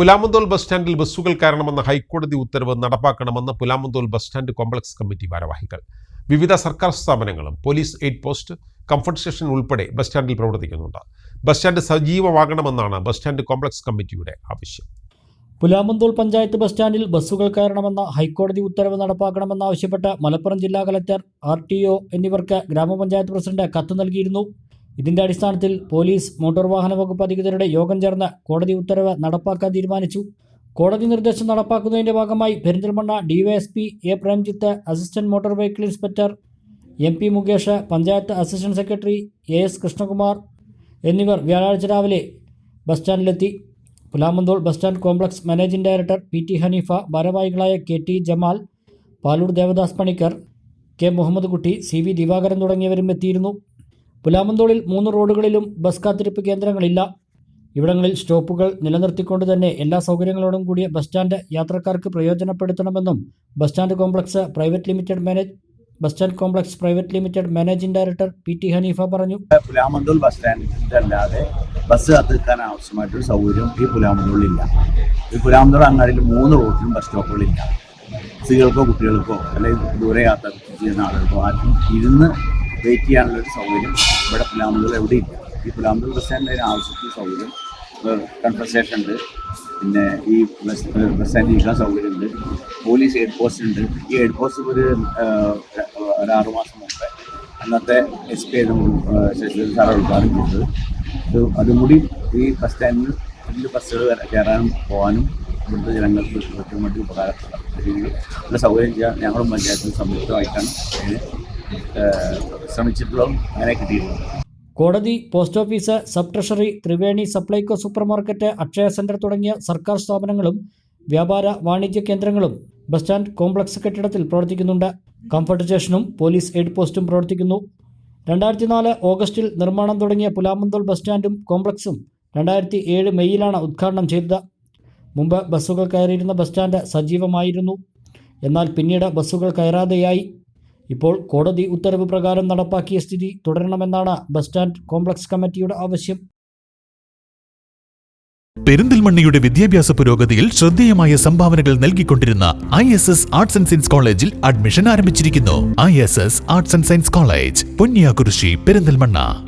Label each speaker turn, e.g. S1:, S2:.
S1: Pulamanthole bus സ്റ്റാൻഡിൽ ബസ്സുകൾ കയറണമെന്ന ഹൈക്കോടതി ഉത്തരവ് നടപ്പാക്കണമെന്ന് Pulamanthole bus stand complex committee ഭാരവാഹികൾ. വിവിധ സർക്കാർ സ്ഥാപനങ്ങളും police aid post comfort station ഉൾപ്പെടെ ബസ് സ്റ്റാൻഡിൽ പ്രവർത്തിക്കുന്നുണ്ട്. ബസ് സ്റ്റാൻഡ് സജീവമാകണമെന്നാണ് ബസ് സ്റ്റാൻഡ് കോംപ്ലക്സ് കമ്മിറ്റിയുടെ ആവശ്യം.
S2: പുലാമന്തോൾ പഞ്ചായത്ത് ബസ് സ്റ്റാൻഡിൽ ബസ്സുകൾ കയറണമെന്ന ഹൈക്കോടതി ഉത്തരവ് നടപ്പാക്കണമെന്നാവശ്യപ്പെട്ട് മലപ്പുറം ജില്ലാ കലക്ടർ ആർ ടി ഒ എന്നിവർക്ക് ഗ്രാമപഞ്ചായത്ത് പ്രസിഡന്റ് കത്ത് നൽകിയിരുന്നു. ഇതിന്റെ അടിസ്ഥാനത്തിൽ പോലീസ് മോട്ടോർ വാഹന വകുപ്പ് അധികൃതരുടെ യോഗം ചേർന്ന് കോടതി ഉത്തരവ് നടപ്പാക്കാൻ തീരുമാനിച്ചു. കോടതി നിർദ്ദേശം നടപ്പാക്കുന്നതിന്റെ ഭാഗമായി Perinthalmanna DYSP A. Premjith assistant motor vehicle inspector M. P. Mukesh panchayat assistant secretary A. S. Krishnakumar എന്നിവർ വ്യാഴാഴ്ച രാവിലെ bus സ്റ്റാൻഡിലെത്തി. Pulamanthole bus stand complex managing director P. T. Haneefa ഭാരവാഹികളായ K. T. Jamal Paloor Devadas Panicker K. Muhammed Kutty C. V. Divakaran തുടങ്ങിയവരും എത്തിയിരുന്നു. പുലാമന്തോളിൽ മൂന്ന് റോഡുകളിലും bus കാത്തിരിപ്പ് കേന്ദ്രങ്ങളില്ല. ഇവിടങ്ങളിൽ സ്റ്റോപ്പുകൾ നിലനിർത്തിക്കൊണ്ട് തന്നെ എല്ലാ സൗകര്യങ്ങളോടും കൂടിയ ബസ് സ്റ്റാൻഡ് യാത്രക്കാർക്ക് പ്രയോജനപ്പെടുത്തണമെന്നും bus stand complex private limited manage bus stand complex private limited managing director P T Haneefa പറഞ്ഞു.
S3: പുലാമന്തോൾ ബസ് സ്റ്റാൻഡ് അല്ലാതെ ബസ് കത്തിക്കാൻ ആവശ്യമായിട്ടൊരു സൗകര്യം ഈ പുലാമന്തോളിലില്ല. ഈ പുലാമന്തോൾ അങ്ങാടിയിൽ മൂന്ന് റോഡിലും ബസ് സ്റ്റോപ്പുകളില്ല. സ്ത്രീകൾക്കോ കുട്ടികൾക്കോ അല്ലെങ്കിൽ ദൂരെ യാത്ര ചെയ്യുന്ന ആളുകൾക്കോ ആർക്കും ഇരുന്ന് വെയിറ്റ് ചെയ്യാനുള്ള ഒരു സൗകര്യം ഇവിടെ പുലാമന്തോൾ എവിടെയില്ല ഈ പുലാമ്പുകൾ ബസ് സ്റ്റാൻഡിന്റെ ആവശ്യത്തിന് സൗകര്യം കൺഫർ സ്റ്റേഷൻ ഉണ്ട്. പിന്നെ ഈ ബസ് ബസ് സ്റ്റാൻഡിൽ ഇരിക്കാൻ സൗകര്യമുണ്ട് പോലീസ് ഹെഡ് പോസ്റ്റ് ഉണ്ട്. ഈ ഹെഡ് പോസ്റ്റ് ഒരു ഒരു ആറു മാസം മുമ്പേ അന്നത്തെ എസ് പി ശശിധരൻ സാറ് ഉദ്ഘാടനം ചെയ്തത് ഇത് അതും കൂടി ഈ ബസ് സ്റ്റാൻഡിൽ വലിയ ബസ്സുകൾ കയറാ- കയറാനും പോകാനും ഇവിടുത്തെ ജനങ്ങൾക്ക് ഏറ്റവും വേണ്ടി ഉപകാരപ്പെടാം രീതിയിൽ ഉള്ള സൗകര്യം ചെയ്യാൻ ഞങ്ങളും പഞ്ചായത്തിന് സംയുക്തമായിട്ടാണ് അതിന് ശ്രമിച്ചിട്ടുള്ളതും അങ്ങനെ കിട്ടിയിട്ടുള്ളത്
S2: കോടതി post office sub treasury Triveni Supplyco super market Akshaya centre തുടങ്ങിയ സർക്കാർ സ്ഥാപനങ്ങളും വ്യാപാര വാണിജ്യ കേന്ദ്രങ്ങളും ബസ് സ്റ്റാൻഡ് കോംപ്ലക്സ് കെട്ടിടത്തിൽ പ്രവർത്തിക്കുന്നുണ്ട്. കംഫർട്ട് സ്റ്റേഷനും പോലീസ് എയ്ഡ് പോസ്റ്റും പ്രവർത്തിക്കുന്നു. രണ്ടായിരത്തി നാല് ഓഗസ്റ്റിൽ നിർമ്മാണം തുടങ്ങിയ പുലാമന്തോൾ ബസ് സ്റ്റാൻഡും കോംപ്ലക്സും രണ്ടായിരത്തി ഏഴ് മെയ്യിലാണ് ഉദ്ഘാടനം ചെയ്തത്. മുമ്പ് ബസ്സുകൾ കയറിയിരുന്ന ബസ് സ്റ്റാൻഡ് സജീവമായിരുന്നു. എന്നാൽ പിന്നീട് ബസ്സുകൾ കയറാതെയായി. ഇപ്പോൾ കോടതി ഉത്തരവ് പ്രകാരം നടപ്പാക്കിയ സ്ഥിതി തുടരണമെന്നാണ് ബസ് സ്റ്റാൻഡ് കോംപ്ലക്സ് കമ്മിറ്റിയുടെ ആവശ്യം.
S4: പെരിന്തൽമണ്ണയുടെ വിദ്യാഭ്യാസ പുരോഗതിയിൽ ശ്രദ്ധേയമായ സംഭാവനകൾ നൽകിക്കൊണ്ടിരുന്ന I S S arts and science കോളേജിൽ അഡ്മിഷൻ ആരംഭിച്ചിരിക്കുന്നു. I S S arts and science college Ponniyakurissi Perinthalmanna.